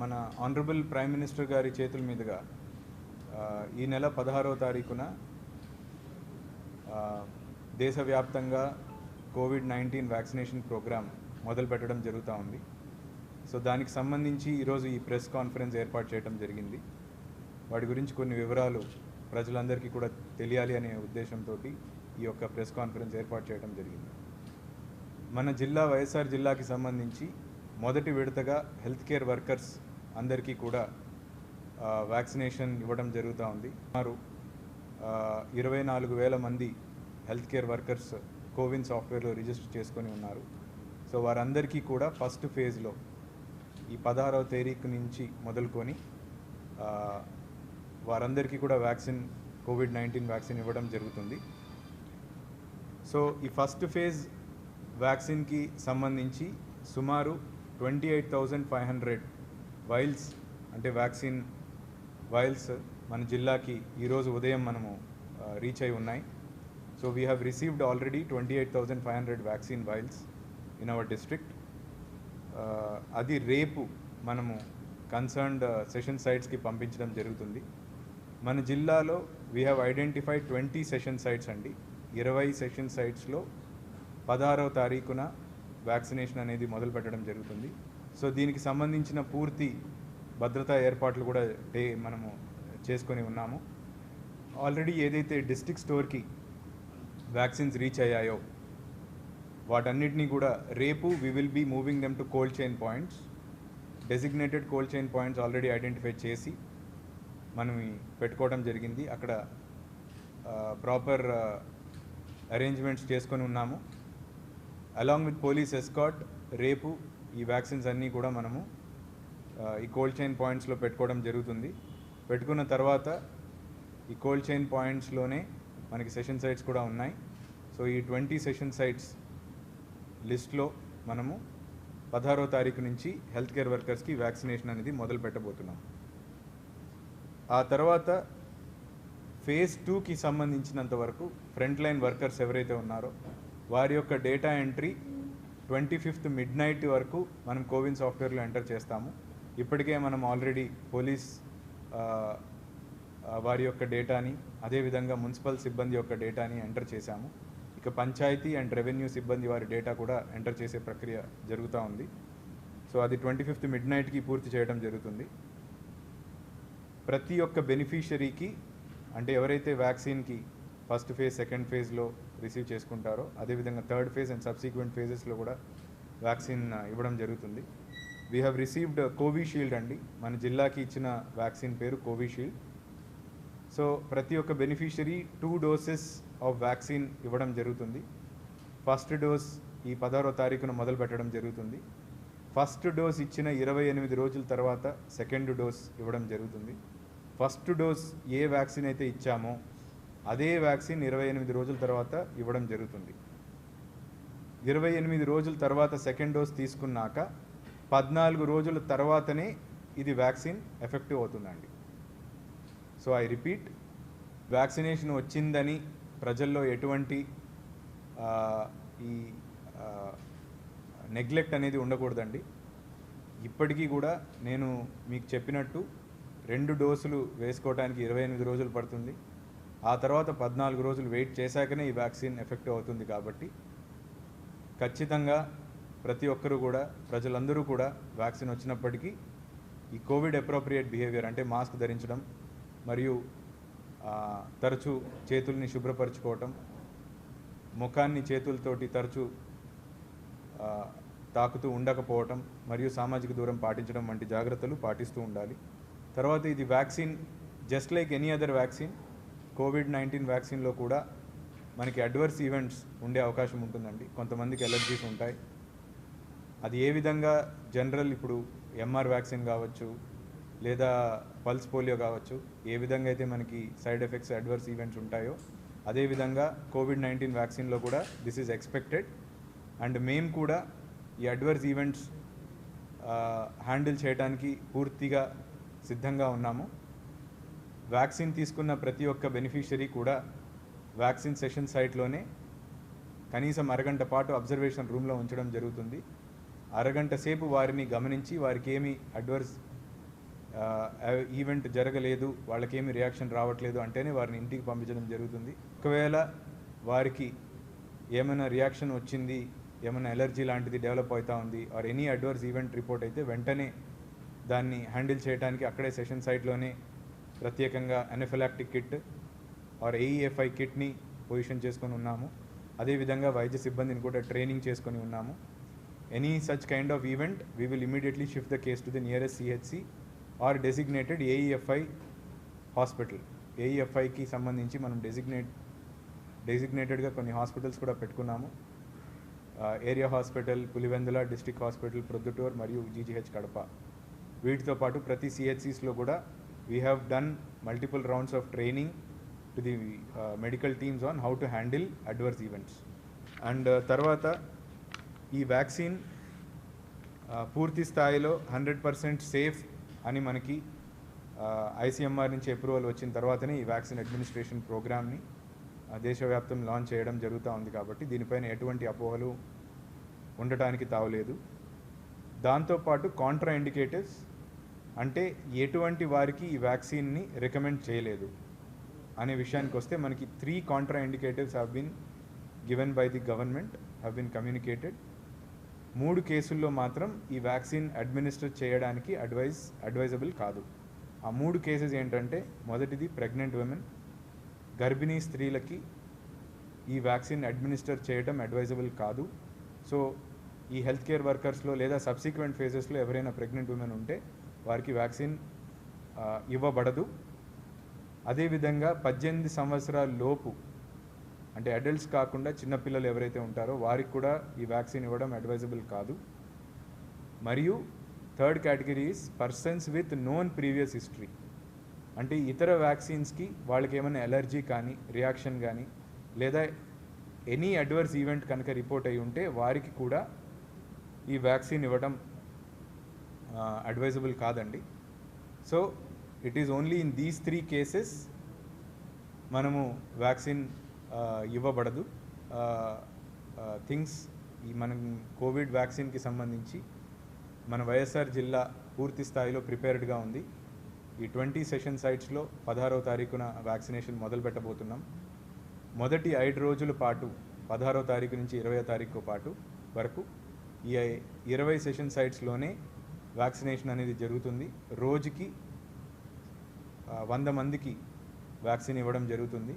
మన honourable prime minister గారి చేతుల మీదుగా ఈ నెల పదహారవ తారీఖున దేశవ్యాప్తంగా కోవిడ్ నైన్టీన్ వ్యాక్సినేషన్ ప్రోగ్రామ్ మొదలు పెట్టడం జరుగుతూ ఉంది. సో దానికి సంబంధించి ఈరోజు ఈ ప్రెస్ కాన్ఫరెన్స్ ఏర్పాటు చేయడం జరిగింది. వాటి గురించి కొన్ని వివరాలు ప్రజలందరికీ కూడా తెలియాలి అనే ఉద్దేశంతో ఈ యొక్క ప్రెస్ కాన్ఫరెన్స్ ఏర్పాటు చేయడం జరిగింది. మన జిల్లా వైఎస్ఆర్ జిల్లాకి సంబంధించి మొదటి విడతగా హెల్త్ కేర్ వర్కర్స్ అందరికీ కూడా వ్యాక్సినేషన్ ఇవ్వడం జరుగుతూ ఉంది. సుమారు ఇరవై నాలుగు వేల మంది హెల్త్ కేర్ వర్కర్స్ కోవిన్ సాఫ్ట్వేర్లో రిజిస్టర్ చేసుకొని ఉన్నారు. సో వారందరికీ కూడా ఫస్ట్ ఫేజ్లో ఈ పదహారవ తారీఖు నుంచి మొదలుకొని వారందరికీ కూడా వ్యాక్సిన్ కోవిడ్ నైన్టీన్ వ్యాక్సిన్ ఇవ్వడం జరుగుతుంది. సో ఈ ఫస్ట్ ఫేజ్ వ్యాక్సిన్కి సంబంధించి సుమారు twenty eight thousand five hundred vials అంటే వ్యాక్సిన్ వైల్స్ మన జిల్లాకి ఈరోజు ఉదయం మనము రీచ్ అయి ఉన్నాయి. So we have received already twenty eight thousand five hundred vaccine vials in our district అది రేపు మనము కన్సర్న్డ్ సెషన్ సైట్స్కి పంపించడం జరుగుతుంది. మన జిల్లాలో we have identified twenty session sites అండి. ఇరవై సెషన్ సైట్స్లో పదహారవ తారీఖున వ్యాక్సినేషన్ అనేది మొదలు పెట్టడం జరుగుతుంది. సో దీనికి సంబంధించిన పూర్తి భద్రతా ఏర్పాట్లు కూడా డే మనము చేసుకొని ఉన్నాము. ఆల్రెడీ ఏదైతే డిస్టిక్ స్టోర్కి వ్యాక్సిన్స్ రీచ్ అయ్యాయో వాటన్నిటినీ కూడా రేపు we will be moving them to cold chain points designated cold chain points already identify చేసి మనం పెట్టుకోవడం జరిగింది. అక్కడ ప్రాపర్ అరేంజ్మెంట్స్ చేసుకొని ఉన్నాము. అలాంగ్ విత్ పోలీస్ ఎస్కాట్ రేపు ఈ వ్యాక్సిన్స్ అన్నీ కూడా మనము ఈ కోల్డ్ చైన్ పాయింట్స్లో పెట్టుకోవడం జరుగుతుంది. పెట్టుకున్న తర్వాత ఈ కోల్డ్ చైన్ పాయింట్స్లోనే మనకి సెషన్ సైట్స్ కూడా ఉన్నాయి. సో ఈ ట్వంటీ సెషన్ సైట్స్ లిస్ట్లో మనము పదహారో తారీఖు నుంచి హెల్త్ కేర్ వర్కర్స్కి వ్యాక్సినేషన్ అనేది మొదలు పెట్టబోతున్నాం. ఆ తర్వాత ఫేజ్ టూకి సంబంధించినంత వరకు ఫ్రంట్ లైన్ వర్కర్స్ ఎవరైతే ఉన్నారో వారి యొక్క data entry twenty fifth midnight వరకు మనం కోవిన్ సాఫ్ట్వేర్లో ఎంటర్ చేస్తాము. ఇప్పటికే మనం ఆల్రెడీ పోలీస్ వారి యొక్క డేటాని అదేవిధంగా మున్సిపల్ సిబ్బంది యొక్క డేటాని ఎంటర్ చేశాము. ఇక పంచాయతీ అండ్ రెవెన్యూ సిబ్బంది వారి డేటా కూడా ఎంటర్ చేసే ప్రక్రియ జరుగుతూ ఉంది. సో అది ట్వంటీ ఫిఫ్త్ మిడ్ నైట్కి పూర్తి చేయడం జరుగుతుంది. ప్రతి ఒక్క బెనిఫిషరీకి అంటే ఎవరైతే వ్యాక్సిన్కి ఫస్ట్ ఫేజ్ సెకండ్ ఫేజ్లో రిసీవ్ చేసుకుంటారో అదేవిధంగా థర్డ్ ఫేజ్ అండ్ సబ్సిక్వెంట్ ఫేజెస్లో కూడా వ్యాక్సిన్ ఇవ్వడం జరుగుతుంది. వీ హ్యావ్ రిసీవ్డ్ కోవిషీల్డ్ అండి. మన జిల్లాకి ఇచ్చిన వ్యాక్సిన్ పేరు కోవిషీల్డ్ సో ప్రతి ఒక్క beneficiary two doses of vaccine ఇవ్వడం జరుగుతుంది. ఫస్ట్ డోస్ ఈ పదహారో తారీఖున మొదలు పెట్టడం జరుగుతుంది. ఫస్ట్ డోస్ ఇచ్చిన ఇరవై ఎనిమిది రోజుల తర్వాత సెకండ్ డోస్ ఇవ్వడం జరుగుతుంది. ఫస్ట్ డోస్ ఏ వ్యాక్సిన్ అయితే ఇచ్చామో అదే వ్యాక్సిన్ ఇరవై ఎనిమిది రోజుల తర్వాత ఇవ్వడం జరుగుతుంది. ఇరవై ఎనిమిది రోజుల తర్వాత సెకండ్ డోస్ తీసుకున్నాక పద్నాలుగు రోజుల తర్వాతనే ఇది వ్యాక్సిన్ ఎఫెక్టివ్ అవుతుందండి. సో ఐ రిపీట్ వ్యాక్సినేషన్ వచ్చిందని ప్రజల్లో ఎటువంటి ఈ నెగ్లెక్ట్ అనేది ఉండకూడదండి. ఇప్పటికీ కూడా నేను మీకు చెప్పినట్టు రెండు డోసులు వేసుకోవడానికి ఇరవై ఎనిమిది రోజులు పడుతుంది. ఆ తర్వాత పద్నాలుగు రోజులు వెయిట్ చేశాకనే ఈ వ్యాక్సిన్ ఎఫెక్టివ్ అవుతుంది కాబట్టి ఖచ్చితంగా ప్రతి ఒక్కరూ కూడా ప్రజలందరూ కూడా వ్యాక్సిన్ వచ్చినప్పటికీ ఈ కోవిడ్ అప్రోప్రియేట్ బిహేవియర్ అంటే మాస్క్ ధరించడం మరియు తరచూ చేతుల్ని శుభ్రపరచుకోవటం ముఖాన్ని చేతులతోటి తరచూ తాకుతూ ఉండకపోవటం మరియు సామాజిక దూరం పాటించడం వంటి జాగ్రత్తలు పాటిస్తూ ఉండాలి. తర్వాత ఇది vaccine just like any other vaccine covid nineteen వ్యాక్సిన్లో కూడా మనకి అడ్వర్స్ ఈవెంట్స్ ఉండే అవకాశం ఉంటుందండి. కొంతమందికి ఎలర్జీస్ ఉంటాయి. అది ఏ విధంగా జనరల్ ఇప్పుడు ఎంఆర్ వ్యాక్సిన్ కావచ్చు లేదా పల్స్ పోలియో కావచ్చు ఏ విధంగా అయితే మనకి సైడ్ ఎఫెక్ట్స్ అడ్వర్స్ ఈవెంట్స్ ఉంటాయో అదేవిధంగా కోవిడ్ నైన్టీన్ వ్యాక్సిన్లో కూడా దిస్ ఈజ్ ఎక్స్పెక్టెడ్ అండ్ మేము కూడా ఈ అడ్వర్స్ ఈవెంట్స్ హ్యాండిల్ చేయడానికి పూర్తిగా సిద్ధంగా ఉన్నాము. వ్యాక్సిన్ తీసుకున్న ప్రతి ఒక్క బెనిఫిషరీ కూడా వ్యాక్సిన్ సెషన్ సైట్లోనే కనీసం అరగంట పాటు అబ్జర్వేషన్ రూమ్లో ఉంచడం జరుగుతుంది. అరగంట సేపు వారిని గమనించి వారికి ఏమి అడ్వర్స్ ఈవెంట్ జరగలేదు వాళ్ళకేమి రియాక్షన్ రావట్లేదు అంటేనే వారిని ఇంటికి పంపించడం జరుగుతుంది. ఒకవేళ వారికి ఏమైనా రియాక్షన్ వచ్చింది ఏమైనా ఎలర్జీ లాంటిది డెవలప్ అవుతా ఉంది or any adverse event report అయితే వెంటనే దాన్ని హ్యాండిల్ చేయడానికి అక్కడే సెషన్ సైట్లోనే ప్రత్యేకంగా ఎనఫిలాక్టిక్ కిట్ ఆర్ ఏఈఎఫ్ఐ కిట్ని పొజిషన్ చేసుకొని ఉన్నాము. అదేవిధంగా వైద్య సిబ్బందిని కూడా ట్రైనింగ్ చేసుకొని ఉన్నాము. Any such kind of event we will immediately shift the case to the nearest CHC or designated AEFI hospital. ఏఈఎఫ్ఐకి సంబంధించి మనం డెసిగ్నేట్ డెసిగ్నేటెడ్గా కొన్ని హాస్పిటల్స్ కూడా పెట్టుకున్నాము. Area hospital Pulivendula district hospital Proddatur మరియు జీజీహెచ్ కడప. వీటితో పాటు ప్రతి సిహెచ్సిస్లో కూడా we have done multiple rounds of training to the medical teams on how to handle adverse events and తర్వాత ఈ వ్యాక్సిన్ uh, పూర్తి స్థాయిలో హండ్రెడ్ పర్సెంట్ సేఫ్ అని మనకి uh, ఐసీఎంఆర్ నుంచి అప్రూవల్ వచ్చిన తర్వాతనే ఈ వ్యాక్సిన్ అడ్మినిస్ట్రేషన్ ప్రోగ్రామ్ని దేశవ్యాప్తం లాంచ్ చేయడం జరుగుతూ ఉంది కాబట్టి దీనిపైన ఎటువంటి అపోహలు ఉండటానికి తావలేదు. దాంతోపాటు కాంట్రా ఇండికేటర్స్ అంటే ఎటువంటి వారికి ఈ వ్యాక్సిన్ని రికమెండ్ చేయలేదు అనే విషయానికి వస్తే మనకి three contra indicatives have been given by the government have been communicated మూడు కేసుల్లో మాత్రం ఈ వ్యాక్సిన్ అడ్మినిస్టర్ చేయడానికి అడ్వైజ్ అడ్వైజబుల్ కాదు. ఆ మూడు కేసెస్ ఏంటంటే మొదటిది ప్రెగ్నెంట్ ఉమెన్ గర్భిణీ స్త్రీలకి ఈ వ్యాక్సిన్ అడ్మినిస్టర్ చేయడం అడ్వైజబుల్ కాదు. సో ఈ హెల్త్ కేర్ వర్కర్స్లో లేదా సబ్సిక్వెంట్ ఫేజెస్లో ఎవరైనా ప్రెగ్నెంట్ ఉమెన్ ఉంటే వారికి వ్యాక్సిన్ ఇవ్వబడదు. అదేవిధంగా పద్దెనిమిది సంవత్సరాల లోపు అంటే అడల్ట్స్ కాకుండా చిన్నపిల్లలు ఎవరైతే ఉంటారో వారికి కూడా ఈ వ్యాక్సిన్ ఇవ్వడం అడ్వైజబుల్ కాదు. మరియు third category is persons with known previous history. అంటే ఇతర వ్యాక్సిన్స్కి వాళ్ళకి ఏమైనా ఎలర్జీ కానీ రియాక్షన్ కానీ లేదా ఎనీ అడ్వర్స్ ఈవెంట్ కనుక రిపోర్ట్ అయి ఉంటే వారికి కూడా ఈ వ్యాక్సిన్ ఇవ్వడం అడ్వైజబుల్ కాదండి. So it is only in these three cases మనము వ్యాక్సిన్ ఇవ్వబడదు. థింగ్స్ ఈ మనం కోవిడ్ వ్యాక్సిన్కి సంబంధించి మన వైఎస్ఆర్ జిల్లా పూర్తి స్థాయిలో ప్రిపేర్డ్గా ఉంది. ఈ ట్వంటీ సెషన్ సైట్స్లో పదహారవ తారీఖున వ్యాక్సినేషన్ మొదలు పెట్టబోతున్నాం. మొదటి ఐదు రోజుల పాటు పదహారవ తారీఖు నుంచి ఇరవై తారీఖు పాటు వరకు ఈ ఇరవై సెషన్ సైట్స్లోనే వ్యాక్సినేషన్ అనేది జరుగుతుంది. రోజుకి వంద మందికి వ్యాక్సిన్ ఇవ్వడం జరుగుతుంది.